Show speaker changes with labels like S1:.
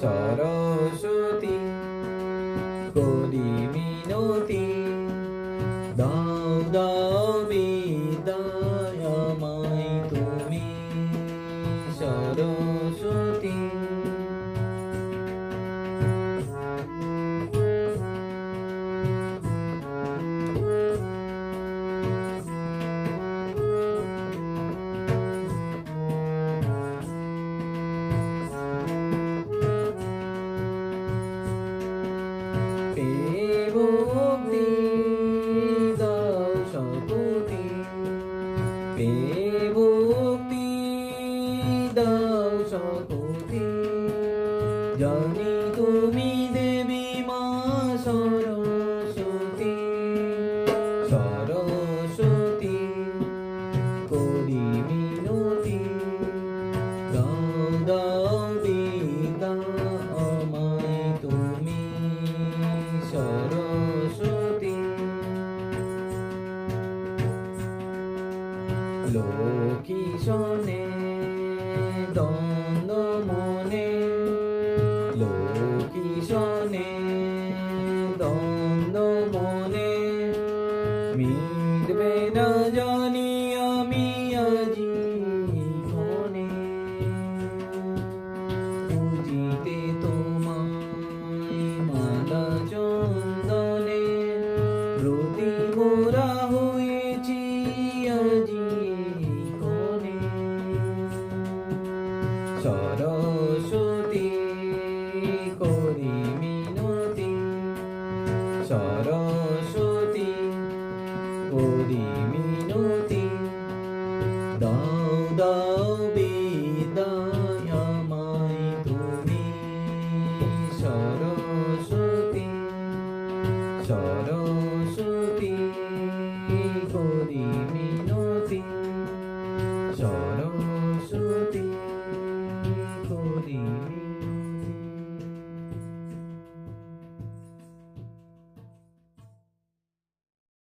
S1: सरस्वती পেবক্তি দাও শততি জানি তুমি লোকি শোনে দ্বন্দ্ব মনে লোকি শোনে দ্বন্দ্ব মনে। মিটবে না জানি আমি আজি মনে পুজিতে তোমায় মালা চন্দনে রতি সরস্বতী করি মিনতি। দাও দাও বিদায় আমায় তুমি। সরস্বতী সরস্বতী করি